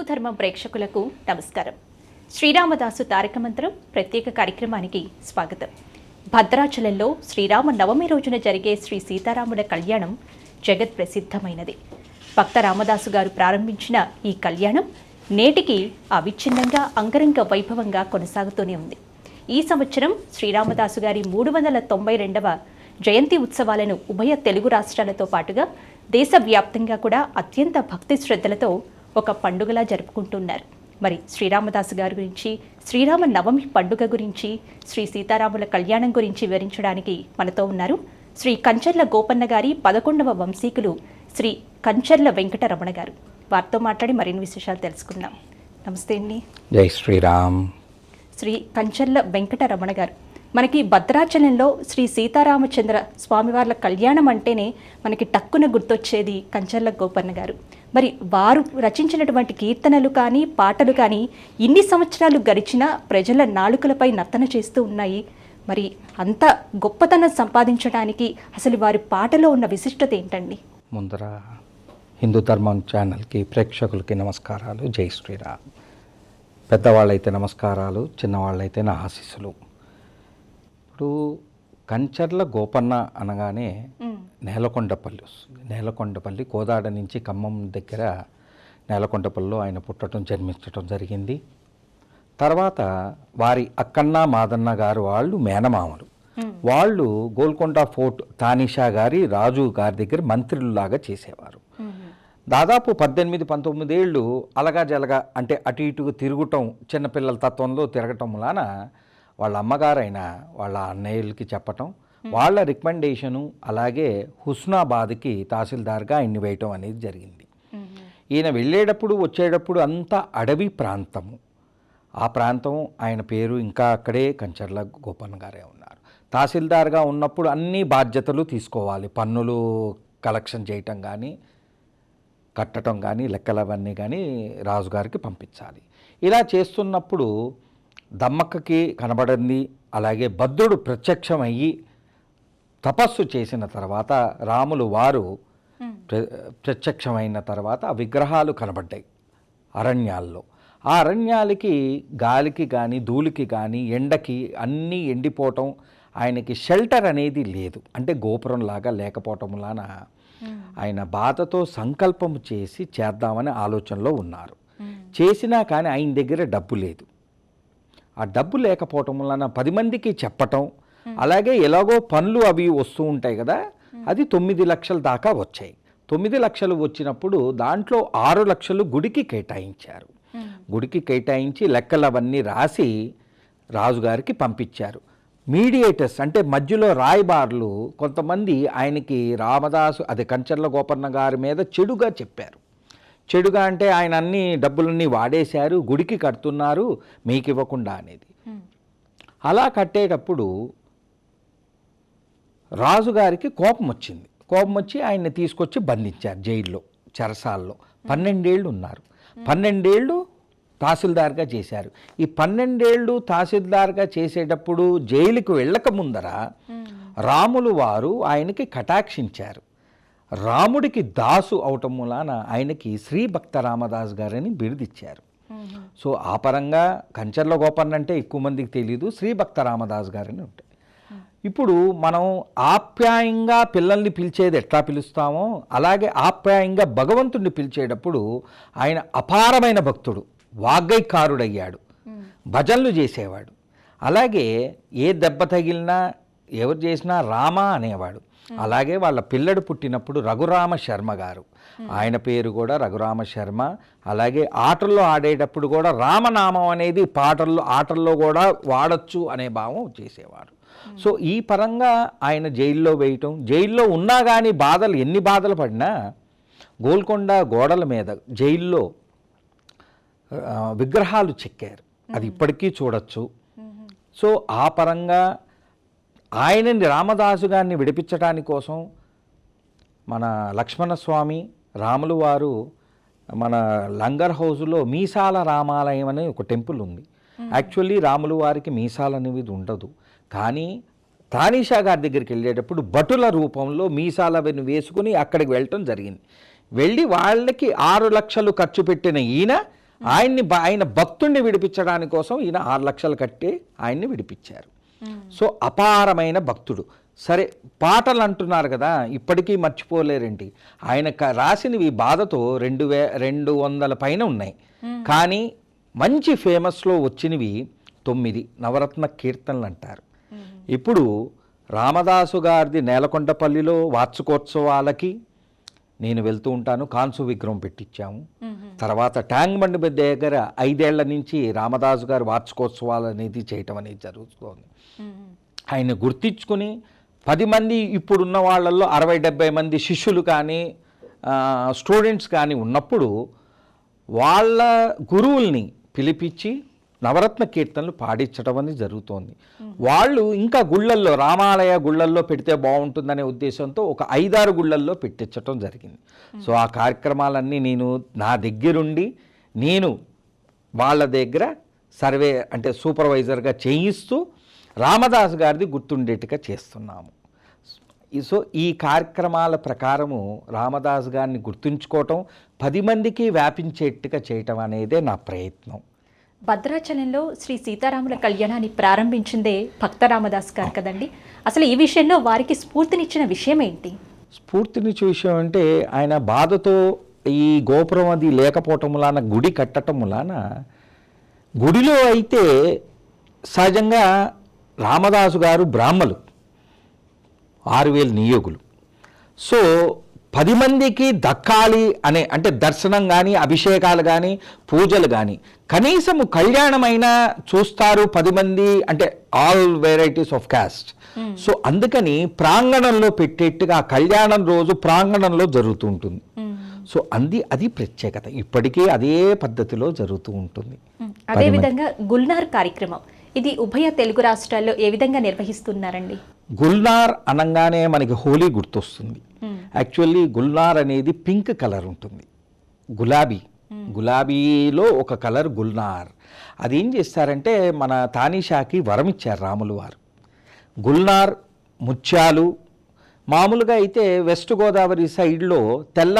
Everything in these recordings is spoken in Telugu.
హిందూ ధర్మం ప్రేక్షకులకు నమస్కారం. శ్రీరామదాసు తారక మంత్రం ప్రత్యేక కార్యక్రమానికి స్వాగతం. భద్రాచలంలో శ్రీరామ నవమి రోజున జరిగే శ్రీ సీతారాముల కళ్యాణం జగత్ ప్రసిద్ధమైనది. భక్త రామదాసు గారు ప్రారంభించిన ఈ కళ్యాణం నేటికి అవిచ్ఛిన్నంగా అంగరంగ వైభవంగా కొనసాగుతూనే ఉంది. ఈ సంవత్సరం శ్రీరామదాసు గారి మూడు వందల తొంభై రెండవ జయంతి ఉత్సవాలను ఉభయ తెలుగు రాష్ట్రాలతో పాటుగా దేశవ్యాప్తంగా కూడా అత్యంత భక్తి శ్రద్ధలతో ఒక పండుగలా జరుపుకుంటున్నారు. మరి శ్రీరామదాసు గారి గురించి శ్రీరామ నవమి పండుగ గురించి శ్రీ సీతారాముల కళ్యాణం గురించి వివరించడానికి మనతో ఉన్నారు శ్రీ కంచర్ల గోపన్న గారి పదకొండవ వంశీకులు శ్రీ కంచర్ల వెంకటరమణ గారు. వారితో మాట్లాడి మరిన్ని విశేషాలు తెలుసుకుందాం. నమస్తే అండి. జై శ్రీరామ్. శ్రీ కంచర్ల వెంకటరమణ గారు. మనకి భద్రాచలంలో శ్రీ సీతారామచంద్ర స్వామివార్ల కళ్యాణం అంటేనే మనకి టక్కున గుర్తొచ్చేది కంచర్ల గోపన్న గారు. మరి వారు రచించినటువంటి కీర్తనలు కానీ పాటలు కానీ ఇన్ని సంవత్సరాలు గడిచినా ప్రజల నాలుకలపై నర్తన చేస్తూ ఉన్నాయి. మరి అంత గొప్పతనం సంపాదించడానికి అసలు వారి పాటలో ఉన్న విశిష్టత ఏంటండి? ముందర హిందూ ధర్మం ఛానల్కి ప్రేక్షకులకి నమస్కారాలు. జై శ్రీరామ్. పెద్దవాళ్ళైతే నమస్కారాలు చిన్నవాళ్ళైతే నా ఆశీస్సులు. ఇప్పుడు కంచర్ల గోపన్న అనగానే నేలకొండపల్లి వస్తుంది. నేలకొండపల్లి కోదాడ నుంచి ఖమ్మం దగ్గర నేలకొండపల్లిలో ఆయన పుట్టడం జన్మించడం జరిగింది. తర్వాత వారి అక్కన్న మాదన్న గారు వాళ్ళు మేనమామలు. వాళ్ళు గోల్కొండ ఫోర్ట్ తానిషా గారి రాజు గారి దగ్గర మంత్రుల్లాగా చేసేవారు. దాదాపు పద్దెనిమిది పంతొమ్మిది ఏళ్ళు అలగా జలగా అంటే అటు ఇటు తిరుగుటం చిన్నపిల్లల తత్వంలో తిరగటం వలన వాళ్ళ అమ్మగారైన వాళ్ళ అన్నయ్యలకి చెప్పటం వాళ్ళ రికమెండేషను అలాగే హుస్నాబాద్కి తహసీల్దార్గా ఆయన్ని వేయటం అనేది జరిగింది. ఈయన వెళ్ళేటప్పుడు వచ్చేటప్పుడు అంతా అడవి ప్రాంతము. ఆ ప్రాంతం ఆయన పేరు ఇంకా అక్కడే కంచర్ల గోపన్న గారే ఉన్నారు. తహసీల్దార్గా ఉన్నప్పుడు అన్ని బాధ్యతలు తీసుకోవాలి. పన్నులు కలెక్షన్ చేయటం కానీ కట్టడం కానీ లెక్కలు అవన్నీ కానీ రాజుగారికి పంపించాలి. ఇలా చేస్తున్నప్పుడు దమ్మక్కకి కనబడింది. అలాగే భద్రుడు ప్రత్యక్షమయ్యి తపస్సు చేసిన తర్వాత రాములు వారు ప్ర- ప్రత్యక్షమైన తర్వాత ఆ విగ్రహాలు కనబడ్డాయి అరణ్యాల్లో. ఆ అరణ్యాలకి గాలికి కానీ ధూళికి కానీ ఎండకి అన్నీ ఎండిపోవటం ఆయనకి షెల్టర్ అనేది లేదు. అంటే గోపురం లాగా లేకపోవటం వలన ఆయన బాధతో సంకల్పం చేసి చేద్దామనే ఆలోచనలో ఉన్నారు. చేసినా కానీ ఆయన దగ్గర డబ్బు లేదు. ఆ డబ్బు లేకపోవటం వలన పది మందికి చెప్పటం అలాగే ఎలాగో పనులు అవి వస్తూ ఉంటాయి కదా అది తొమ్మిది లక్షల దాకా వచ్చాయి. తొమ్మిది లక్షలు వచ్చినప్పుడు దాంట్లో ఆరు లక్షలు గుడికి కేటాయించారు. గుడికి కేటాయించి లెక్కలు అవన్నీ రాసి రాజుగారికి పంపించారు. మీడియేటర్స్ అంటే మధ్యలో రాయబారులు కొంతమంది ఆయనకి రామదాసు అదే కంచర్ల గోపన్న గారి మీద చెడుగా చెప్పారు. చెడుగా అంటే ఆయన అన్ని డబ్బులన్నీ వాడేశారు గుడికి కడుతున్నారు మీకు ఇవ్వకుండా అనేది. అలా కట్టేటప్పుడు రాజుగారికి కోపం వచ్చింది. కోపం వచ్చి ఆయన్ని తీసుకొచ్చి బంధించారు జైల్లో చెరసాల్లో. పన్నెండేళ్ళు ఉన్నారు. పన్నెండేళ్ళు తహసీల్దార్గా చేశారు. ఈ పన్నెండేళ్ళు తహసీల్దార్గా చేసేటప్పుడు జైలుకు వెళ్ళక ముందర రాములు వారు ఆయనకి కటాక్షించారు. రాముడికి దాసు అవటం మూలాన ఆయనకి శ్రీ భక్త రామదాస్ గారని బిరుదిచ్చారు. సో ఆ పరంగా కంచర్ల గోపన్న అంటే ఎక్కువ మందికి తెలియదు శ్రీ భక్త రామదాస్ గారని ఉంటాయి. ఇప్పుడు మనం ఆప్యాయంగా పిల్లల్ని పిలిచేది ఎట్లా పిలుస్తామో అలాగే ఆప్యాయంగా భగవంతుడిని పిలిచేటప్పుడు ఆయన అపారమైన భక్తుడు వాగ్గైకారుడయ్యాడు భజనలు చేసేవాడు. అలాగే ఏ దెబ్బ తగిలినా ఎవరు చేసినా రామ అనేవాడు. అలాగే వాళ్ళ పిల్లడు పుట్టినప్పుడు రఘురామ శర్మ గారు. ఆయన పేరు కూడా రఘురామ శర్మ. అలాగే ఆటల్లో ఆడేటప్పుడు కూడా రామనామం అనేది పాటల్లో ఆటల్లో కూడా వాడచ్చు అనే భావం చేసేవారు. సో ఈ పరంగా ఆయన జైల్లో వేయటం జైల్లో ఉన్నా కానీ బాధలు ఎన్ని బాధలు పడినా గోల్కొండ గోడల మీద జైల్లో విగ్రహాలు చెక్కారు. అది ఇప్పటికీ చూడొచ్చు. సో ఆ పరంగా ఆయనని రామదాసు గారిని విడిపించడానికి కోసం మన లక్ష్మణస్వామి రాములు వారు మన లంగర్ హౌస్లో మీసాల రామాలయం అనే ఒక టెంపుల్ ఉంది. యాక్చువల్లీ రాములు వారికి మీసాలు అనేవి ఉండదు. కానీ తానీషా గారి దగ్గరికి వెళ్ళేటప్పుడు భటుల రూపంలో మీసాలవన్నీ వేసుకుని అక్కడికి వెళ్ళటం జరిగింది. వెళ్ళి వాళ్ళకి ఆరు లక్షలు ఖర్చు పెట్టిన ఈయన ఆయన్ని ఆయన భక్తుణ్ణి విడిపించడానికి కోసం ఈయన ఆరు లక్షలు కట్టి ఆయన్ని విడిపించారు. సో అపారమైన భక్తుడు. సరే పాటలు అంటున్నారు కదా ఇప్పటికీ మర్చిపోలేరేంటి? ఆయన రాసినవి బాధతో రెండు వే రెండు వందల పైన ఉన్నాయి. కానీ మంచి ఫేమస్లో వచ్చినవి తొమ్మిది నవరత్న కీర్తనలు అంటారు ఇప్పుడు రామదాసు గారిది నేలకొండపల్లిలో వార్షికోత్సవాలకి నేను వెళ్తూ ఉంటాను కాన్సు విగ్రహం పెట్టించాము తర్వాత ట్యాంక్ బండ్ దగ్గర ఐదేళ్ళ నుంచి రామదాసు గారి వార్షికోత్సవాలు అనేది చేయటం అనేది జరుగుతోంది. ఆయన గుర్తించుకుని పది మంది ఇప్పుడున్న వాళ్ళల్లో అరవై డెబ్బై మంది శిష్యులు కానీ స్టూడెంట్స్ కానీ ఉన్నప్పుడు వాళ్ళ గురువుల్ని పిలిపించి నవరత్న కీర్తనలు పాడించడం అనేది జరుగుతోంది. వాళ్ళు ఇంకా గుళ్ళల్లో రామాలయ గుళ్ళల్లో పెడితే బాగుంటుందనే ఉద్దేశంతో ఒక ఐదారు గుళ్ళల్లో పెట్టించడం జరిగింది. సో ఆ కార్యక్రమాలన్నీ నేను నా దగ్గరుండి నేను వాళ్ళ దగ్గర సర్వే అంటే సూపర్వైజర్గా చేయిస్తూ రామదాస్ గారిది గుర్తుండేట్టుగా చేస్తున్నాము. సో ఈ కార్యక్రమాల ప్రకారము రామదాస్ గారిని గుర్తుంచుకోవటం పది మందికి వ్యాపించేట్టుగా చేయటం అనేదే నా ప్రయత్నం. భద్రాచలంలో శ్రీ సీతారాముల కళ్యాణాన్ని ప్రారంభించిందే భక్త రామదాస్ గారు కదండి. అసలు ఈ విషయంలో వారికి స్ఫూర్తినిచ్చిన విషయం ఏంటి? స్ఫూర్తినిచ్చే విషయం అంటే ఆయన బాధతో ఈ గోపురం అది లేకపోవటం వలన గుడి కట్టడం వలన గుడిలో అయితే సహజంగా రామదాసు గారు బ్రాహ్మలు ఆరు వేలు నియోగులు. సో పది మందికి దక్కాలి అనే అంటే దర్శనం కానీ అభిషేకాలు కానీ పూజలు కానీ కనీసము కళ్యాణమైనా చూస్తారు పది మంది అంటే all varieties of caste. So అందుకని ప్రాంగణంలో పెట్టేట్టుగా కళ్యాణం రోజు ప్రాంగణంలో జరుగుతూ ఉంటుంది. సో అంది అది ప్రత్యేకత. ఇప్పటికీ అదే పద్ధతిలో జరుగుతూ ఉంటుంది. అదేవిధంగా గుల్నార్ కార్యక్రమం. ఇది ఉభయ తెలుగు రాష్ట్రాల్లో ఏ విధంగా నిర్వహిస్తున్నారండి? గుల్నార్ అనగానే మనకి హోలీ గుర్తొస్తుంది. యాక్చువల్లీ గుల్నార్ అనేది పింక్ కలర్ ఉంటుంది. గులాబీ. గులాబీలో ఒక కలర్ గుల్నార్. అది ఏం చేస్తారంటే మన తానీషాకి వరం ఇచ్చారు రాములు వారు. గుల్నార్ ముత్యాలు. మామూలుగా అయితే వెస్ట్ గోదావరి సైడ్లో తెల్ల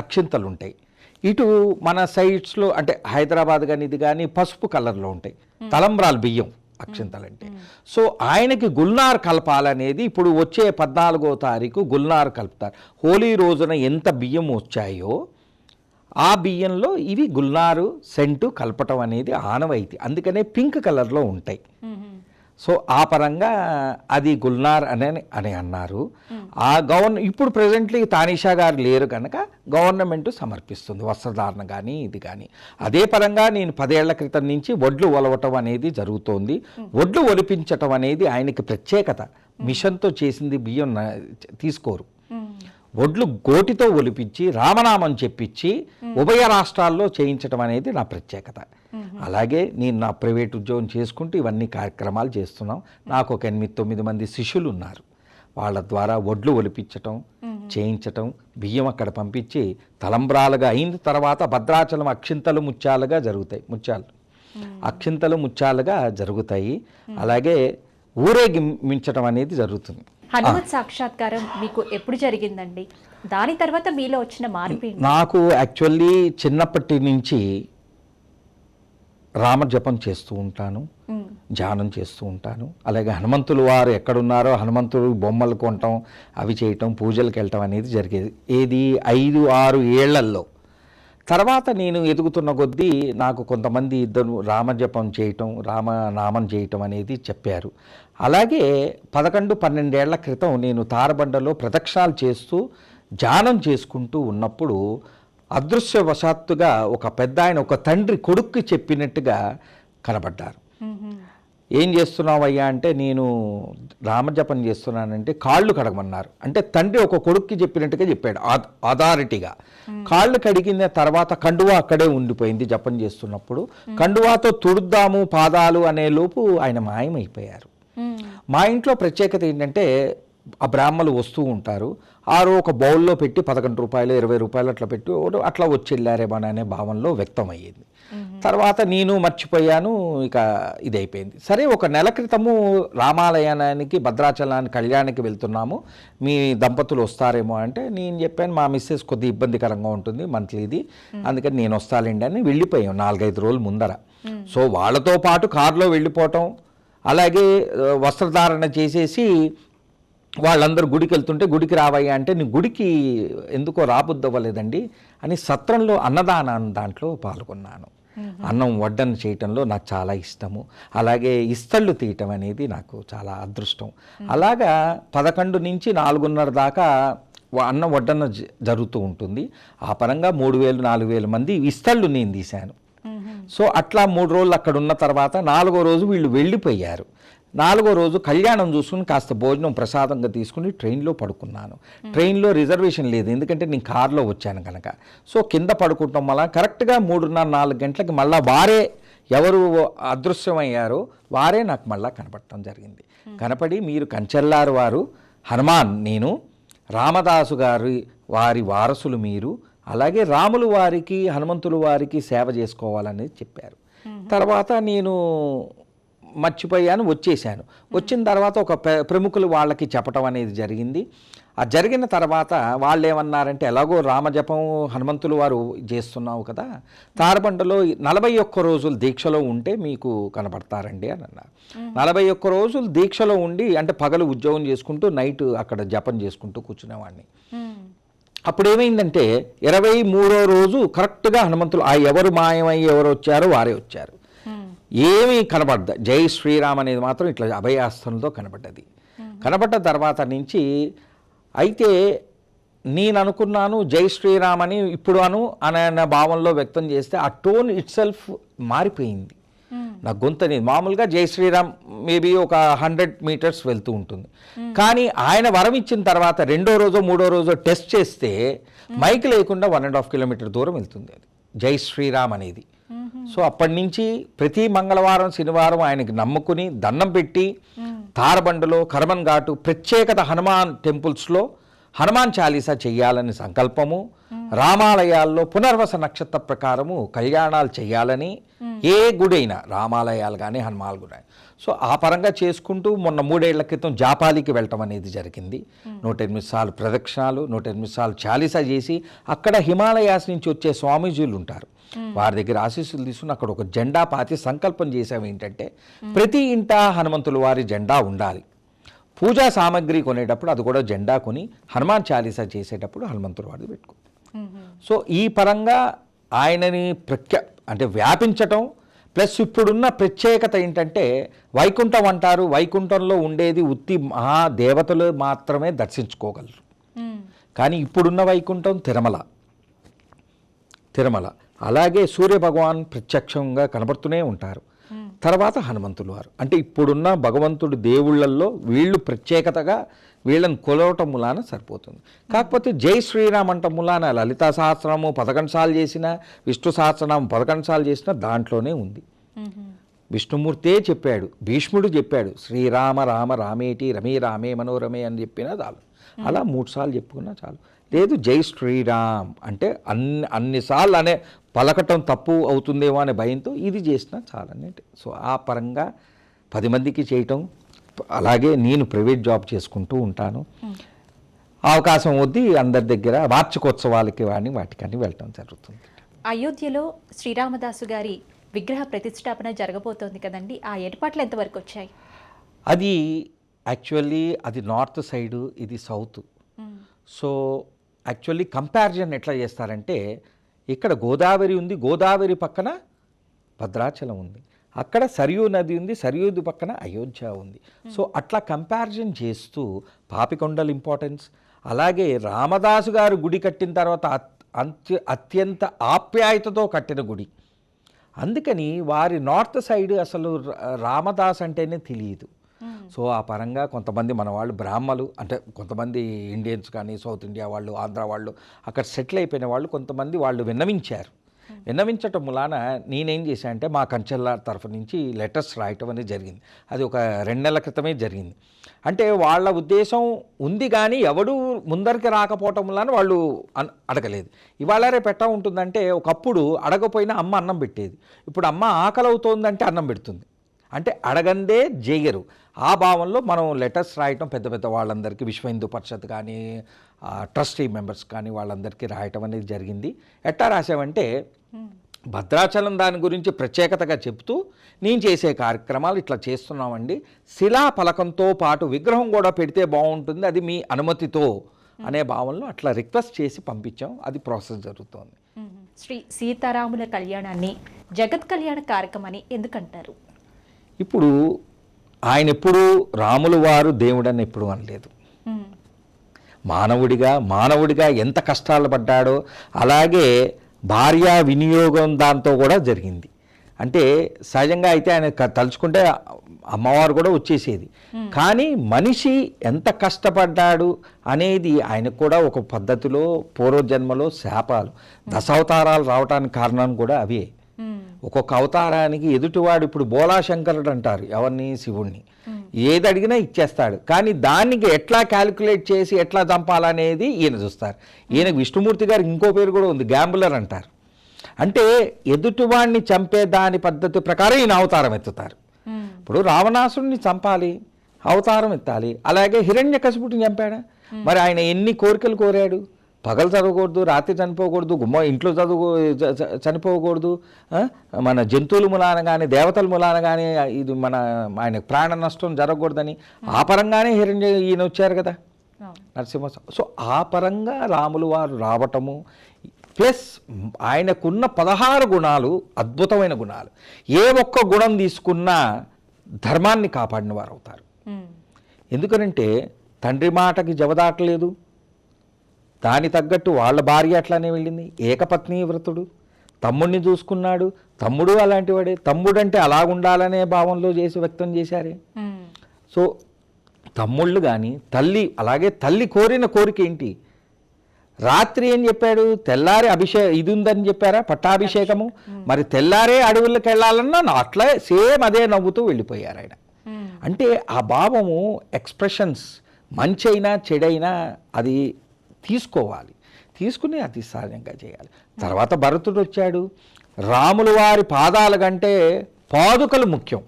అక్షింతలు ఉంటాయి ఇటు మన సైడ్స్లో అంటే హైదరాబాద్ కానీ ఇది కానీ పసుపు కలర్లో ఉంటాయి. తలంబ్రాలు బియ్యం అక్షింతలు అంటే. సో ఆయనకి గుల్నార్ కలపాలనేది ఇప్పుడు వచ్చే పద్నాలుగో తారీఖు గుల్నార్ కలుపుతారు. హోలీ రోజున ఎంత బియ్యం వచ్చాయో ఆ బియ్యంలో ఇవి గుల్నారు సెంటు కలపటం అనేది ఆనవాయితీ. అందుకనే పింక్ కలర్లో ఉంటాయి. సో ఆ పరంగా అది గుల్నార్ అని అని అన్నారు. ఆ గవర్న ఇప్పుడు ప్రజెంట్లీ తానిషా గారు లేరు కనుక గవర్నమెంట్ సమర్పిస్తుంది. వస్త్రధారణ కానీ ఇది కానీ అదే పరంగా నేను పదేళ్ళ క్రితం నుంచి వడ్లు ఒలవటం అనేది జరుగుతోంది. వడ్లు ఒలిపించటం అనేది ఆయనకి ప్రత్యేకత. మిషన్తో చేసింది బియ్యం తీసుకోరు. వడ్లు గోటితో ఒలిపించి రామనామం చెప్పించి ఉభయ రాష్ట్రాల్లో చేయించడం అనేది నా ప్రత్యేకత. అలాగే నేను నా ప్రైవేట్ ఉద్యోగం చేసుకుంటూ ఇవన్నీ కార్యక్రమాలు చేస్తున్నాం. నాకు ఒక ఎనిమిది తొమ్మిది మంది శిష్యులు ఉన్నారు వాళ్ళ ద్వారా వడ్లు ఒలిపించటం చేయించటం బియ్యం అక్కడ పంపించి తలంబ్రాలుగా అయిన తర్వాత భద్రాచలం అక్షింతలు ముత్యాలుగా జరుగుతాయి ముత్యాలు. అక్షింతలు ముత్యాలుగా జరుగుతాయి. అలాగే ఊరేగించడం అనేది జరుగుతుంది. హనుమత్ సాక్షాత్కారం మీకు ఎప్పుడు జరిగిందండి? దాని తర్వాత మీలో వచ్చిన మార్పు? నాకు యాక్చువల్లీ చిన్నప్పటి నుంచి రామజపం చేస్తూ ఉంటాను ధ్యానం చేస్తూ ఉంటాను. అలాగే హనుమంతులు వారు ఎక్కడున్నారో హనుమంతుడు బొమ్మలు కొనటం అవి చేయటం పూజలకు వెళ్ళటం అనేది జరిగేది. ఏది? ఐదు ఆరు ఏళ్ళల్లో. తర్వాత నేను ఎదుగుతున్న కొద్దీ నాకు కొంతమంది ఇద్దరు రామజపం చేయటం రామనామం చేయటం అనేది చెప్పారు. అలాగే పదకొండు పన్నెండేళ్ళ క్రితం నేను తారబండలో ప్రదక్షిణాలు చేస్తూ ధ్యానం చేసుకుంటూ ఉన్నప్పుడు అదృశ్యవశాత్తుగా ఒక పెద్ద ఆయన ఒక తండ్రి కొడుక్కి చెప్పినట్టుగా కనబడ్డారు. ఏం చేస్తున్నావయ్యా అంటే నేను రామజపం చేస్తున్నానంటే కాళ్ళు కడగమన్నారు. అంటే తండ్రి ఒక కొడుక్కి చెప్పినట్టుగా చెప్పాడు అథారిటీగా కాళ్ళు కడిగిన తర్వాత కండువా అక్కడే ఉండిపోయింది జపం చేస్తున్నప్పుడు. కండువాతో తుడుద్దాము పాదాలు అనే లోపు ఆయన మాయమైపోయారు. మా ఇంట్లో ప్రత్యేకత ఏంటంటే ఆ బ్రాహ్మలు వస్తూ ఉంటారు. ఆరో ఒక బౌల్లో పెట్టి పదకొండు రూపాయలు ఇరవై రూపాయలు అట్లా పెట్టి అట్లా వచ్చి వెళ్ళారేమో అనే భావనలో వ్యక్తమయ్యింది. తర్వాత నేను మర్చిపోయాను ఇక ఇది అయిపోయింది సరే ఒక నెల క్రితము రామాలయానికి భద్రాచలానికి కళ్యాణానికి వెళ్తున్నాము. మీ దంపతులు వస్తారేమో అంటే నేను చెప్పాను మా మిస్సెస్ కొద్ది ఇబ్బందికరంగా ఉంటుంది మంత్లీది అందుకని నేను వస్తాలేండి అని వెళ్ళిపోయాం నాలుగైదు రోజులు ముందర. సో వాళ్ళతో పాటు కారులో వెళ్ళిపోవటం అలాగే వస్త్రధారణ చేసేసి వాళ్ళందరూ గుడికి వెళ్తుంటే గుడికి రావయ్యా అంటే నీ గుడికి ఎందుకో రాబుద్దవ్వలేదండి అని సత్రంలో అన్నదానం దాంట్లో పాల్గొన్నాను. అన్నం వడ్డన చేయటంలో నాకు చాలా ఇష్టము. అలాగే ఇస్తళ్ళు తీయటం అనేది నాకు చాలా అదృష్టం. అలాగా పదకొండు నుంచి నాలుగున్నర దాకా అన్నం వడ్డన జ- జరుగుతూ ఉంటుంది. ఆ పరంగా మూడు వేలు నాలుగు వేల మంది ఇస్తళ్ళు నేను తీశాను. సో అట్లా మూడు రోజులు అక్కడ ఉన్న తర్వాత నాలుగో రోజు వీళ్ళు వెళ్ళిపోయారు. నాలుగో రోజు కళ్యాణం చూసుకుని కాస్త భోజనం ప్రసాదంగా తీసుకుని ట్రైన్లో పడుకున్నాను. ట్రైన్లో రిజర్వేషన్ లేదు ఎందుకంటే నేను కారులో వచ్చాను కనుక. సో కింద పడుకుంటాం వల్ల కరెక్ట్గా మూడున్నర నాలుగు గంటలకి మళ్ళీ వారే ఎవరు అదృశ్యమయ్యారో వారే నాకు మళ్ళీ కనపడటం జరిగింది. కనపడి మీరు కంచెల్లారు వారు హనుమాన్ నేను రామదాసు గారి వారి వారసులు మీరు అలాగే రాములు వారికి హనుమంతులు వారికి సేవ చేసుకోవాలని చెప్పారు. తర్వాత నేను మర్చిపోయాను వచ్చేసాను వచ్చిన తర్వాత ఒక ప్ర- ప్రముఖులు వాళ్ళకి చెప్పటం అనేది జరిగింది. ఆ జరిగిన తర్వాత వాళ్ళు ఏమన్నారంటే ఎలాగో రామజపం హనుమంతులు వారు చేస్తున్నావు కదా తారబండలో నలభై ఒక్క రోజులు దీక్షలో ఉంటే మీకు కనపడతారండి అని అన్నారు. నలభై ఒక్క రోజులు దీక్షలో ఉండి అంటే పగలు ఉద్యోగం చేసుకుంటూ నైట్ అక్కడ జపం చేసుకుంటూ కూర్చునేవాడిని. అప్పుడు ఏమైందంటే ఇరవై మూడో రోజు కరెక్ట్గా హనుమంతులు ఆ ఎవరు మాయమై ఎవరు వచ్చారో వారే వచ్చారు. ఏమీ కనపడ్డ జై శ్రీరామ్ అనేది మాత్రం ఇట్లా అభయాస్తంతో కనపడ్డది కనపడ్డ తర్వాత నుంచి అయితే నేను అనుకున్నాను జై శ్రీరామ్ అని ఇప్పుడు అను అనే భావంలో వ్యక్తం చేస్తే ఆ టోన్ ఇట్సెల్ఫ్ మారిపోయింది. నా గొంతు అనేది మామూలుగా జై శ్రీరామ్ మేబీ ఒక హండ్రెడ్ మీటర్స్ వెళ్తూ ఉంటుంది. కానీ ఆయన వరం ఇచ్చిన తర్వాత రెండో రోజో మూడో రోజో టెస్ట్ చేస్తే మైక్ లేకుండా వన్ అండ్ హాఫ్ కిలోమీటర్ దూరం వెళ్తుంది అది. జై శ్రీరామ్ అనేది. సో అప్పటి నుంచి ప్రతి మంగళవారం శనివారం ఆయనకి నమ్ముకుని దండం పెట్టి తారబండలో కర్మన్ ఘాటు ప్రత్యేకత హనుమాన్ టెంపుల్స్లో హనుమాన్ చాలీసా చెయ్యాలని సంకల్పము రామాలయాల్లో పునర్వస నక్షత్ర ప్రకారము కళ్యాణాలు చేయాలని ఏ గుడైనా రామాలయాలు కానీ హనుమాల్ గుడి సో ఆ పరంగా చేసుకుంటూ మొన్న మూడేళ్ళ క్రితం జాపాలికి వెళ్ళటం అనేది జరిగింది. నూట ఎనిమిది సార్లు ప్రదక్షిణాలు నూట ఎనిమిది సార్లు చాలీసా చేసి అక్కడ హిమాలయాస్ నుంచి వచ్చే స్వామీజీలు ఉంటారు. వారి దగ్గర ఆశీస్సులు తీసుకుని అక్కడ ఒక జెండా పాతి సంకల్పం చేసాం ఏంటంటే ప్రతి ఇంట హనుమంతుల వారి జెండా ఉండాలి. పూజా సామాగ్రి కొనేటప్పుడు అది కూడా జెండా కొని హనుమాన్ చాలీసా చేసేటప్పుడు హనుమంతుల వారిది పెట్టుకో. సో ఈ పరంగా ఆయనని ప్రఖ్య అంటే వ్యాపించటం ప్లస్ ఇప్పుడున్న ప్రత్యేకత ఏంటంటే వైకుంఠం అంటారు వైకుంఠంలో ఉండేది ఉత్తి మహా దేవతలు మాత్రమే దర్శించుకోగలరు. కానీ ఇప్పుడున్న వైకుంఠం తిరుమల. తిరుమల. అలాగే సూర్య భగవాన్ ప్రత్యక్షంగా కనబడుతూనే ఉంటారు. తర్వాత హనుమంతులు వారు. అంటే ఇప్పుడున్న భగవంతుడు దేవుళ్ళల్లో వీళ్ళు ప్రత్యేకతగా వీళ్ళని కొలవటం ములాన సరిపోతుంది. కాకపోతే జై శ్రీరామ్ అంట ములాన లలితా సహస్రనామం పదకొండు సార్లు చేసిన విష్ణు సహస్రనామం పదకొండు సార్లు చేసిన దాంట్లోనే ఉంది. విష్ణుమూర్తే చెప్పాడు భీష్ముడు చెప్పాడు శ్రీరామ రామ రామేటి రమే రామే మనోరమే అని చెప్పినా చాలు. అలా మూడు సార్లు చెప్పుకున్నా చాలు. లేదు జై శ్రీరామ్ అంటే అన్ని అన్నిసార్లు అనే పలకటం తప్పు అవుతుందేమో అనే భయంతో ఇది చేసినా చాలన్నట్టు సో ఆ పరంగా పది మందికి చేయటం అలాగే నేను ప్రైవేట్ జాబ్ చేసుకుంటూ ఉంటాను. అవకాశం వద్ది అందరి దగ్గర వార్షికోత్సవాలకి వాడిని వాటికని వెళ్ళటం జరుగుతుంది. అయోధ్యలో శ్రీరామదాసు గారి విగ్రహ ప్రతిష్టాపన జరగబోతోంది కదండి. ఆ ఏర్పాట్లు ఎంతవరకు వచ్చాయి? అది యాక్చువల్లీ అది నార్త్ సైడు ఇది సౌత్. సో యాక్చువల్లీ కంపారిజన్ ఎట్లా చేస్తారంటే ఇక్కడ గోదావరి ఉంది గోదావరి పక్కన భద్రాచలం ఉంది. అక్కడ సరియూ నది ఉంది సరియూ నది పక్కన అయోధ్య ఉంది. సో అట్లా కంపారిజన్ చేస్తూ పాపికొండల ఇంపార్టెన్స్ అలాగే రామదాసు గారు గుడి కట్టిన తర్వాత అత్- అంత్య అత్యంత ఆప్యాయతతో కట్టిన గుడి. అందుకని వారి నార్త్ సైడ్ అసలు రామదాస్ అంటేనే తెలియదు. సో ఆ పరంగా కొంతమంది మన వాళ్ళు బ్రాహ్మలు అంటే కొంతమంది ఇండియన్స్ కానీ సౌత్ ఇండియా వాళ్ళు ఆంధ్ర వాళ్ళు అక్కడ సెటిల్ అయిపోయిన వాళ్ళు కొంతమంది వాళ్ళు విన్నవించారు. విన్నవించటం మూలాన నేనేం చేశాను అంటే మా కంచెల్ల తరఫు నుంచి లెటర్స్ రాయటం అనేది జరిగింది. అది ఒక రెండు నెలల క్రితమే జరిగింది. అంటే వాళ్ళ ఉద్దేశం ఉంది కానీ ఎవడు ముందరికి రాకపోవటం వలన వాళ్ళు అన్- అడగలేదు. ఇవాళ రేపు ఎట్టా ఉంటుందంటే ఒకప్పుడు అడగపోయినా అమ్మ అన్నం పెట్టేది. ఇప్పుడు అమ్మ ఆకలి అవుతోందంటే అన్నం పెడుతుంది. అంటే అడగందే జేయరు. ఆ భావంలో మనం లెటర్స్ రాయటం పెద్ద పెద్ద వాళ్ళందరికీ విశ్వ హిందూ పరిషత్ కానీ ట్రస్టీ మెంబర్స్ కానీ వాళ్ళందరికీ రాయటం అనేది జరిగింది. ఎట్టా రాసామంటే భద్రాచలం దాని గురించి ప్రత్యేకతగా చెప్తూ నేను చేసే కార్యక్రమాలు ఇట్లా చేస్తున్నామండి. శిలా ఫలకంతో పాటు విగ్రహం కూడా పెడితే బాగుంటుంది. అది మీ అనుమతితో అనే భావంలో అట్లా రిక్వెస్ట్ చేసి పంపించాం. అది ప్రాసెస్ జరుగుతోంది. శ్రీ సీతారాముల కళ్యాణాన్ని జగత్ కళ్యాణ కార్యక్రమని ఎందుకంటారు? ఇప్పుడు ఆయన ఎప్పుడు రాములు వారు దేవుడని ఎప్పుడు అనలేదు. మానవుడిగా మానవుడిగా ఎంత కష్టాలు పడ్డాడో అలాగే భార్య వినియోగం దాంతో కూడా జరిగింది. అంటే సహజంగా అయితే ఆయన తలుచుకుంటే అమ్మవారు కూడా వచ్చేసేది. కానీ మనిషి ఎంత కష్టపడ్డాడు అనేది ఆయనకు కూడా ఒక పద్ధతిలో పూర్వజన్మలో శాపాలు దశావతారాలు రావడానికి కారణం కూడా అవే. ఒక్కొక్క అవతారానికి ఎదుటివాడు ఇప్పుడు బోలాశంకరుడు అంటారు ఎవరిని? శివుణ్ణి. ఏది అడిగినా ఇచ్చేస్తాడు. కానీ దానికి ఎట్లా క్యాలిక్యులేట్ చేసి ఎట్లా చంపాలనేది ఈయన చూస్తారు. ఈయనకు విష్ణుమూర్తి గారికి ఇంకో పేరు కూడా ఉంది గ్యాంబులర్ అంటారు. అంటే ఎదుటివాడిని చంపే దాని పద్ధతి ప్రకారం ఈయన అవతారం ఎత్తుతారు. ఇప్పుడు రావణాసుడిని చంపాలి అవతారం ఎత్తాలి అలాగే హిరణ్య కసిపుటిని చంపాడా? మరి ఆయన ఎన్ని కోరికలు కోరాడు? పగలు చదవకూడదు రాత్రి చనిపోకూడదు గుమ్మ ఇంట్లో చదువు చనిపోకూడదు? మన జంతువుల మూలాన కానీ దేవతల మూలాన కానీ ఇది మన ఆయన ప్రాణ నష్టం జరగకూడదని ఆ పరంగానే హిరణ్య ఈయన వచ్చారు కదా. నరసింహ సో ఆ పరంగా రాములు వారు రావటము ప్లస్ ఆయనకున్న పదహారు గుణాలు అద్భుతమైన గుణాలు ఏ ఒక్క గుణం తీసుకున్నా ధర్మాన్ని కాపాడిన వారు అవుతారు. ఎందుకనంటే తండ్రి మాటకి జవదాటలేదు దాని తగ్గట్టు వాళ్ళ భార్య అట్లానే వెళ్ళింది. ఏకపత్ని వ్రతుడు. తమ్ముడిని చూసుకున్నాడు. తమ్ముడు అలాంటి వాడే తమ్ముడు అంటే అలా ఉండాలనే భావంలో చేసి వ్యక్తం చేశారే. సో తమ్ముళ్ళు కానీ తల్లి అలాగే తల్లి కోరిన కోరిక ఏంటి? రాత్రి ఏం చెప్పాడు? తెల్లారి అభిషేక ఇది ఉందని చెప్పారా? పట్టాభిషేకము? మరి తెల్లారే అడవులకు వెళ్ళాలన్నా నా అట్లా సేమ్ అదే నవ్వుతూ వెళ్ళిపోయారు ఆయన. అంటే ఆ భావము ఎక్స్ప్రెషన్స్ మంచి అయినా చెడైనా అది తీసుకోవాలి. తీసుకుని అది సహజంగా చేయాలి. తర్వాత భరతుడు వచ్చాడు. రాముల వారి పాదాల కంటే పాదుకలు ముఖ్యం.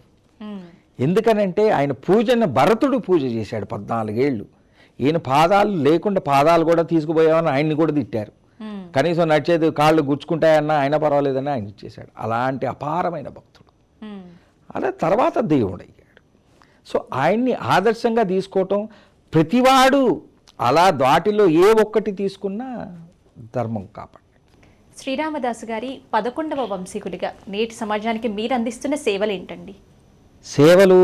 ఎందుకనంటే ఆయన పూజను భరతుడు పూజ చేశాడు పద్నాలుగేళ్ళు. ఈయన పాదాలు లేకుండా పాదాలు కూడా తీసుకుపోయామని ఆయన్ని కూడా తిట్టారు. కనీసం నడిచేది కాళ్ళు గుచ్చుకుంటాయన్నా ఆయన పర్వాలేదని ఆయన ఇచ్చేశాడు అలాంటి అపారమైన భక్తుడు. అలా తర్వాత దేవుడు అయ్యాడు సో ఆయన్ని ఆదర్శంగా తీసుకోవటం ప్రతివాడు అలా వాటిలో ఏ ఒక్కటి తీసుకున్నా ధర్మం కాపాడు. శ్రీరామదాసు గారి పదకొండవ వంశీకుడిగా నేటి సమాజానికి మీరు అందిస్తున్న సేవలు ఏంటండి సేవలు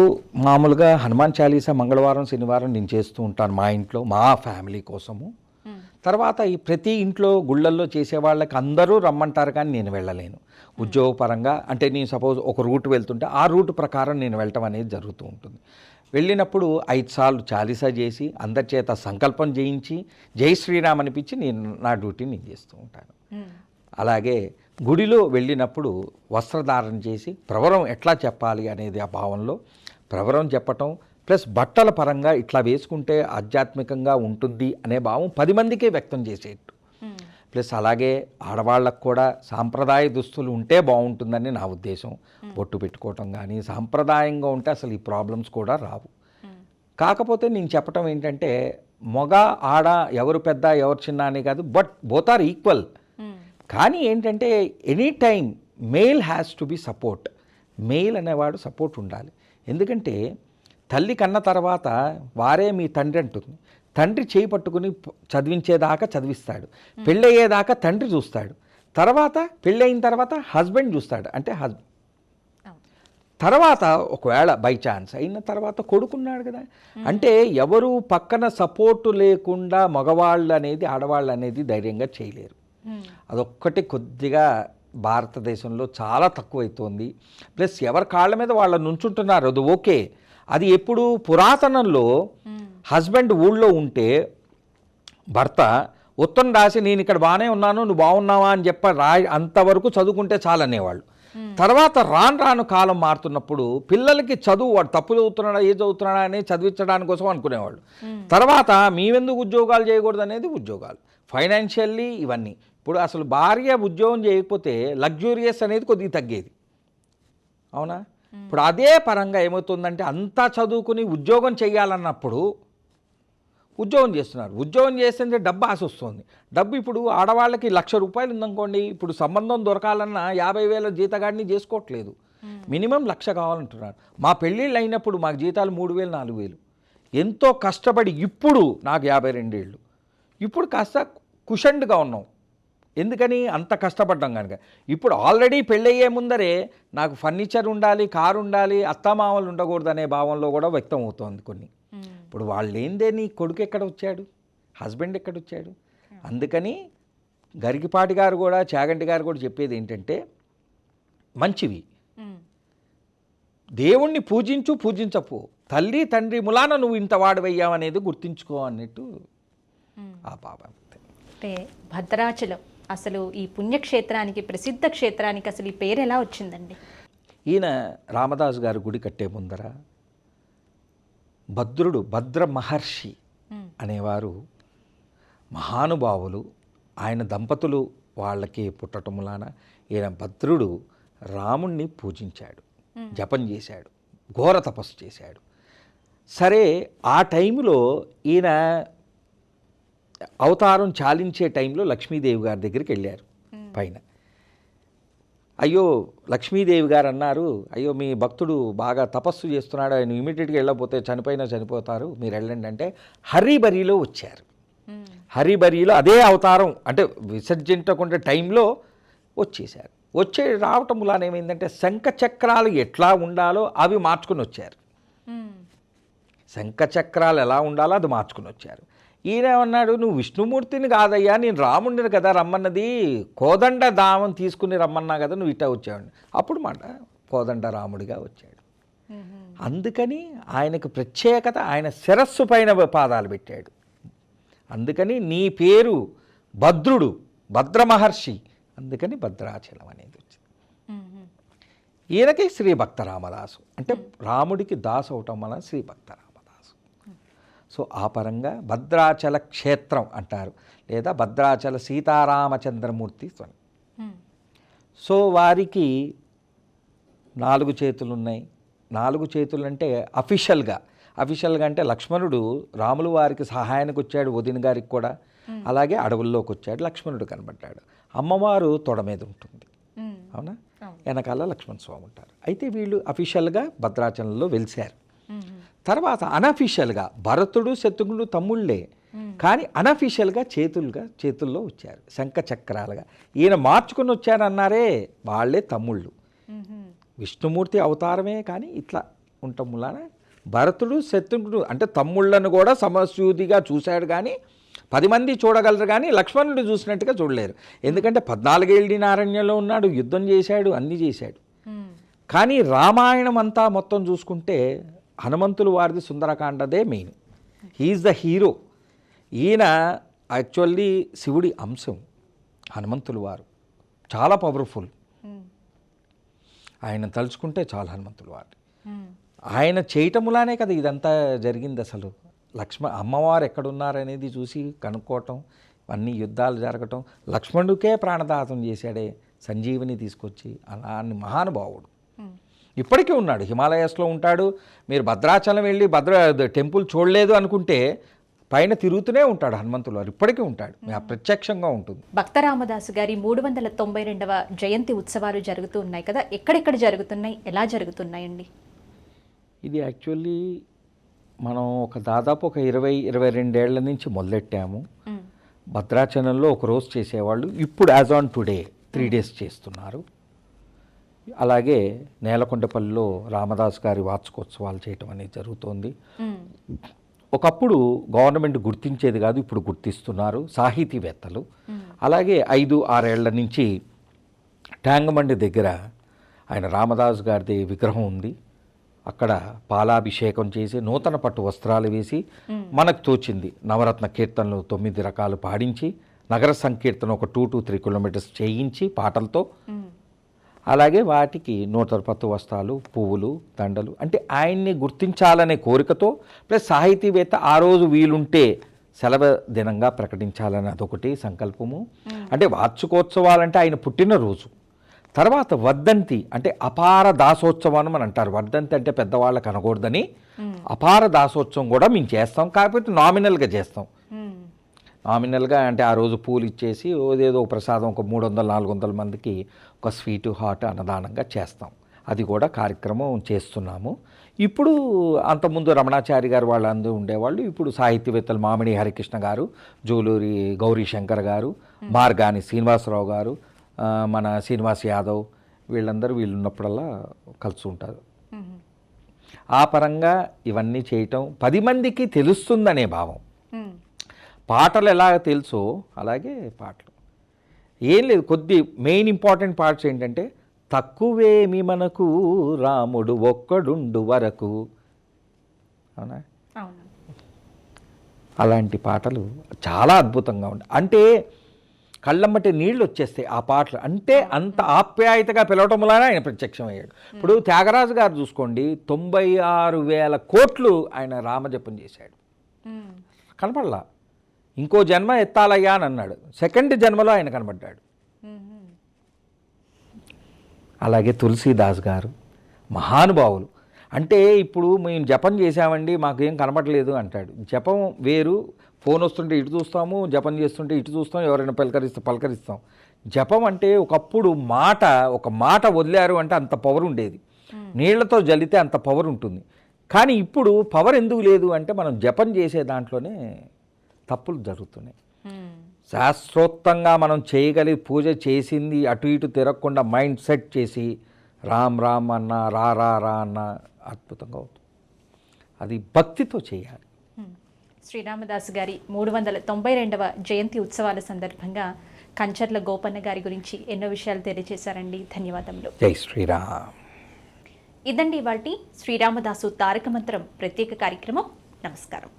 మామూలుగా హనుమాన్ చాలీసా మంగళవారం శనివారం నేను చేస్తూ ఉంటాను మా ఇంట్లో మా ఫ్యామిలీ కోసము. తర్వాత ఈ ప్రతి ఇంట్లో గుళ్ళల్లో చేసే వాళ్ళకి అందరూ రమ్మంటారు కానీ నేను వెళ్ళలేను. ఉద్యోగపరంగా అంటే నేను సపోజ్ ఒక రూట్ వెళ్తుంటే ఆ రూట్ ప్రకారం నేను వెళ్ళటం అనేది జరుగుతూ ఉంటుంది. వెళ్ళినప్పుడు ఐదు సార్లు చాలీసా చేసి అందరి చేత సంకల్పం చేయించి జై శ్రీరామ్ అనిపించి నేను నా డ్యూటీ నేను చేస్తూ ఉంటాను. అలాగే గుడిలో వెళ్ళినప్పుడు వస్త్రధారణ చేసి ప్రవరం ఎట్లా చెప్పాలి అనేది ఆ భావంలో ప్రవరం చెప్పటం ప్లస్ బట్టల పరంగా ఇట్లా వేసుకుంటే ఆధ్యాత్మికంగా ఉంటుంది అనే భావం పది మందికే వ్యక్తం చేసేట్టు. ప్లస్ అలాగే ఆడవాళ్ళకు కూడా సాంప్రదాయ దుస్తులు ఉంటే బాగుంటుందని నా ఉద్దేశం. బొట్టు పెట్టుకోవటం కానీ సాంప్రదాయంగా ఉంటే అసలు ఈ ప్రాబ్లమ్స్ కూడా రావు. కాకపోతే నేను చెప్పటం ఏంటంటే మొగ ఆడ ఎవరు పెద్ద ఎవరు చిన్న అని కాదు బట్ బోత్ ఆర్ ఈక్వల్. కానీ ఏంటంటే any time male has to be support. Male అనేవాడు సపోర్ట్ ఉండాలి. ఎందుకంటే తల్లి కన్న తర్వాత వారే మీ తండ్రి అంటుంది. తండ్రి చేయి పట్టుకుని చదివించేదాకా చదివిస్తాడు. పెళ్ళయ్యేదాకా తండ్రి చూస్తాడు. తర్వాత పెళ్ళయిన తర్వాత హస్బెండ్ చూస్తాడు. అంటే హస్ అవును. తర్వాత ఒకవేళ బై ఛాన్స్ అయిన తర్వాత కొడుకున్నాడు కదా. అంటే ఎవరు పక్కన సపోర్టు లేకుండా మగవాళ్ళు అనేది ఆడవాళ్ళు అనేది ధైర్యంగా చేయలేరు. అదొక్కటి కొద్దిగా భారతదేశంలో చాలా తక్కువైతోంది. ప్లస్ ఎవరి కాళ్ళ మీద వాళ్ళు నుంచుంటున్నారు అది ఓకే. అది ఎప్పుడు పురాతనంలో. హస్బెండ్ ఊళ్ళో ఉంటే భర్త ఉత్తరం రాసి నేను ఇక్కడ బాగానే ఉన్నాను నువ్వు బాగున్నావా? అని చెప్ప రా అంతవరకు చదువుకుంటే చాలనేవాళ్ళు తర్వాత రాను రాను కాలం మారుతున్నప్పుడు పిల్లలకి చదువు వాడు తప్పు చదువుతున్నాడా ఏ చదువుతున్నాడా అని చదివించడానికి కోసం అనుకునేవాళ్ళు. తర్వాత మేమెందుకు ఉద్యోగాలు చేయకూడదు అనేది ఉద్యోగాలు. ఫైనాన్షియల్లీ ఇవన్నీ. ఇప్పుడు అసలు భార్య ఉద్యోగం చేయకపోతే లగ్జూరియస్ అనేది కొద్దిగా తగ్గేది. అవునా? ఇప్పుడు అదే పరంగా ఏమవుతుందంటే అంతా చదువుకుని ఉద్యోగం చేయాలన్నప్పుడు ఉద్యోగం చేస్తున్నారు. ఉద్యోగం చేస్తుంటే డబ్బు ఆశ వస్తుంది. డబ్బు ఇప్పుడు ఆడవాళ్ళకి లక్ష రూపాయలు ఉందనుకోండి ఇప్పుడు సంబంధం దొరకాలన్నా యాభై వేల జీతగాడిని చేసుకోవట్లేదు. మినిమం లక్ష కావాలంటున్నారు. మా పెళ్ళిళ్ళు అయినప్పుడు మాకు జీతాలు మూడు వేలు నాలుగు వేలు. ఎంతో కష్టపడి ఇప్పుడు నాకు యాభై రెండేళ్ళు. ఇప్పుడు కాస్త కుషండ్గా ఉన్నాం. ఎందుకని? అంత కష్టపడ్డాం కనుక. ఇప్పుడు ఆల్రెడీ పెళ్ళయ్యే ముందరే నాకు ఫర్నిచర్ ఉండాలి కారు ఉండాలి అత్తమామలు ఉండకూడదు అనే భావంలో కూడా వ్యక్తం అవుతోంది కొన్ని. ఇప్పుడు వాళ్ళు ఏందే నీ కొడుకు ఎక్కడ వచ్చాడు హస్బెండ్ ఎక్కడ వచ్చాడు అందుకని గరికిపాటి గారు కూడా చాగంటి గారు కూడా చెప్పేది ఏంటంటే మంచివి. దేవుణ్ణి పూజించు పూజించపు. తల్లి తండ్రి ములాన నువ్వు ఇంత వాడవయ్యావనేది గుర్తించుకో అన్నట్టు ఆ బాబా అంటే భద్రాచలం అసలు ఈ పుణ్యక్షేత్రానికి ప్రసిద్ధ క్షేత్రానికి అసలు ఈ పేరు ఎలా వచ్చిందండి? ఈయన రామదాస్ గారి గుడి కట్టే ముందర భద్రుడు భద్ర మహర్షి అనేవారు మహానుభావులు. ఆయన దంపతులు వాళ్ళకి పుట్టటం వలన ఈయన భద్రుడు రాముణ్ణి పూజించాడు జపం చేశాడు ఘోర తపస్సు చేశాడు. సరే ఆ టైంలో ఈయన అవతారం చాలించే టైంలో లక్ష్మీదేవి గారి దగ్గరికి వెళ్ళారు పైన. అయ్యో లక్ష్మీదేవి గారు అన్నారు అయ్యో మీ భక్తుడు బాగా తపస్సు చేస్తున్నాడు ఆయన ఇమీడియట్గా వెళ్ళకపోతే చనిపోయినా చనిపోతారు మీరు వెళ్ళండి అంటే హరిబరిలో వచ్చారు. హరిబరిలో అదే అవతారం అంటే విసర్జించకుండా టైంలో వచ్చేసారు వచ్చే రావటం వలన ఏమైందంటే శంఖ చక్రాలు ఎట్లా ఉండాలో అవి మార్చుకుని వచ్చారు. శంఖ చక్రాలు ఎలా ఉండాలో అది మార్చుకుని వచ్చారు. ఈయన ఏమన్నాడు నువ్వు విష్ణుమూర్తిని కాదయ్యా నేను రాముడిని కదా రమ్మన్నది. కోదండ దామం తీసుకుని రమ్మన్నా కదా నువ్వు ఇట్టా వచ్చావు అప్పుడు మాట కోదండ రాముడిగా వచ్చాడు. అందుకని ఆయనకు ప్రత్యేకత ఆయన శిరస్సు పైన పాదాలు పెట్టాడు. అందుకని నీ పేరు భద్రుడు భద్ర మహర్షి అందుకని భద్రాచలం అనేది వచ్చింది. ఈయనకి శ్రీ భక్త రామదాసు అంటే రాముడికి దాసు అవటం వలన శ్రీ భక్త రామదాసు సో ఆ పరంగా భద్రాచల క్షేత్రం అంటారు. లేదా భద్రాచల సీతారామచంద్రమూర్తి స్వామి. సో వారికి నాలుగు చేతులు ఉన్నాయి నాలుగు చేతులు అంటే అఫీషియల్గా. అఫీషియల్గా అంటే లక్ష్మణుడు రాములు వారికి సహాయానికి వచ్చాడు వదిన గారికి కూడా. అలాగే అడవుల్లోకి వచ్చాడు లక్ష్మణుడు కనబడ్డాడు. అమ్మవారు తొడ మీద ఉంటుంది. అవునా? వెనకాల లక్ష్మణ స్వామి ఉంటారు. అయితే వీళ్ళు అఫీషియల్గా భద్రాచలంలో వెలిశారు తర్వాత అనఫీషియల్గా భరతుడు శత్రుఘ్నుడు తమ్ముళ్ళే. కానీ అనఫీషియల్గా చేతులుగా చేతుల్లో వచ్చారు. శంఖ చక్రాలుగా. ఈయన మార్చుకుని వచ్చారన్నారే వాళ్ళే తమ్ముళ్ళు. విష్ణుమూర్తి అవతారమే కానీ ఇట్లా ఉండటం వలన భరతుడు శత్రుఘ్నుడు అంటే తమ్ముళ్ళను కూడా సమస్యూదిగా చూశాడు కానీ పది మంది చూడగలరు కానీ లక్ష్మణుడు చూసినట్టుగా చూడలేరు. ఎందుకంటే పద్నాలుగేళ్ళ నారణ్యంలో ఉన్నాడు యుద్ధం చేశాడు అన్నీ చేశాడు. కానీ రామాయణం అంతా మొత్తం చూసుకుంటే హనుమంతులు వారిది సుందరకాండదే main he is the hero ఈయన యాక్చువల్లీ శివుడి అంశం హనుమంతులు వారు. చాలా పవర్ఫుల్ ఆయన తలుచుకుంటే చాలా హనుమంతులు వారు ఆయన చేయటములానే కదా ఇదంతా జరిగింది అసలు. లక్ష్మ అమ్మవారు ఎక్కడున్నారనేది చూసి కనుక్కోవటం అన్ని యుద్ధాలు జరగటం లక్ష్మణుడికే ప్రాణదాతం చేశాడే సంజీవిని తీసుకొచ్చి అలా మహానుభావుడు. ఇప్పటికీ ఉన్నాడు. హిమాలయస్లో ఉంటాడు. మీరు భద్రాచలం వెళ్ళి భద్ర టెంపుల్ చూడలేదు అనుకుంటే పైన తిరుగుతూనే ఉంటాడు హనుమంతులు వారు. ఇప్పటికీ ఉంటాడు. ప్రత్యక్షంగా ఉంటుంది. భక్త రామదాసు గారి మూడు వందల తొంభై రెండవ జయంతి ఉత్సవాలు జరుగుతూ ఉన్నాయి కదా. ఎక్కడెక్కడ జరుగుతున్నాయి? ఎలా జరుగుతున్నాయండి? ఇది యాక్చువల్లీ మనం ఒక దాదాపు ఒక ఇరవై ఇరవై రెండేళ్ళ నుంచి మొదలెట్టాము. భద్రాచలంలో ఒక రోజు చేసేవాళ్ళు. ఇప్పుడు as on today three days చేస్తున్నారు. అలాగే నేలకొండపల్లిలో రామదాస్ గారి వార్షికోత్సవాలు చేయటం అనేది జరుగుతోంది. ఒకప్పుడు గవర్నమెంట్ గుర్తించేది కాదు ఇప్పుడు గుర్తిస్తున్నారు సాహితీవేత్తలు. అలాగే ఐదు ఆరేళ్ళ నుంచి ట్యాంగమండి దగ్గర ఆయన రామదాస్ గారిది విగ్రహం ఉంది. అక్కడ పాలాభిషేకం చేసి నూతన పట్టు వస్త్రాలు వేసి మనకు తోచింది. నవరత్న కీర్తనలు తొమ్మిది రకాలు పాడించి నగర సంకీర్తన ఒక టూ టు త్రీ కిలోమీటర్స్ చేయించి పాటలతో అలాగే వాటికి నూతన పత్తు వస్త్రాలు పువ్వులు దండలు అంటే ఆయన్ని గుర్తించాలనే కోరికతో ప్లస్ సాహితీవేత్త ఆ రోజు వీలుంటే సెలవు దినంగా ప్రకటించాలని అదొకటి సంకల్పము. అంటే వార్షికోత్సవాలంటే ఆయన పుట్టినరోజు. తర్వాత వర్ధంతి అంటే అపార దాసోత్సవం అని అంటారు వర్ధంతి అంటే పెద్దవాళ్ళకి అనకూడదని. అపార దాసోత్సవం కూడా మేము చేస్తాం. కాకపోతే నామినల్గా చేస్తాం. నామినల్గా అంటే ఆ రోజు పూలు ఇచ్చేసి ఒక ప్రసాదం ఒక మూడు వందల నాలుగు వందల మందికి ఒక స్వీటు హాట్ అన్నదానంగా చేస్తాం. అది కూడా కార్యక్రమం చేస్తున్నాము. ఇప్పుడు అంతకుముందు రమణాచారి గారు వాళ్ళందరూ ఉండేవాళ్ళు. ఇప్పుడు సాహిత్యవేత్తలు మామిడి హరికృష్ణ గారు జూలూరి గౌరీ శంకర్ గారు మార్గాని శ్రీనివాసరావు గారు మన శ్రీనివాస్ యాదవ్ వీళ్ళందరూ వీళ్ళు ఉన్నప్పుడల్లా కలిసి ఉంటారు. ఆ పరంగా ఇవన్నీ చేయటం పది మందికి తెలుస్తుందనే భావం. పాటలు ఎలా తెలుసో అలాగే పాటలు. ఏం లేదు కొద్ది మెయిన్ ఇంపార్టెంట్ పార్ట్స్ ఏంటంటే తక్కువేమి మనకు రాముడు ఒక్కడుండు వరకు. అవునా? అలాంటి పాటలు చాలా అద్భుతంగా ఉంటాయి అంటే కళ్ళమ్మటి నీళ్ళు వచ్చేస్తాయి ఆ పాటలు. అంటే అంత ఆప్యాయతగా పిలవటం వలన ఆయన ప్రత్యక్షమయ్యాడు. ఇప్పుడు త్యాగరాజు గారు చూసుకోండి తొంభై ఆరు వేల కోట్లు ఆయన రామజపం చేశాడు. కనపడలా? ఇంకో జన్మ ఎత్తాలయ్యా అని అన్నాడు. సెకండ్ జన్మలో ఆయన కనబడ్డాడు. అలాగే తులసీదాస్ గారు మహానుభావులు. అంటే ఇప్పుడు మేము జపం చేసామండి మాకేం కనబడలేదు అంటాడు. జపం వేరు ఫోన్ వస్తుంటే ఇటు చూస్తాము జపం చేస్తుంటే ఇటు చూస్తాం ఎవరైనా పలకరిస్తే పలకరిస్తాం. జపం అంటే ఒకప్పుడు మాట ఒక మాట వదిలారు అంటే అంత పవర్ ఉండేది. నీళ్ళతో జల్లితే అంత పవర్ ఉంటుంది. కానీ ఇప్పుడు పవర్ ఎందుకు లేదు అంటే మనం జపం చేసే దాంట్లోనే తప్పులు జరుగుతున్నాయి. శాస్త్రోక్తంగా మనం చేయగలిగి పూజ చేసింది అటు ఇటు తిరగకుండా మైండ్ సెట్ చేసి రామ్ రామ్ అన్న రా రా రా అన్న అద్భుతంగా అవుతుంది. అది భక్తితో చేయాలి. శ్రీరామదాసు గారి మూడు వందల తొంభై రెండవ జయంతి ఉత్సవాల సందర్భంగా కంచర్ల గోపన్న గారి గురించి ఎన్నో విషయాలు తెలియజేశారండి ధన్యవాదములు. జై శ్రీరామ్. ఇదండి వాటి శ్రీరామదాసు తారక మంత్రం ప్రత్యేక కార్యక్రమం. నమస్కారం.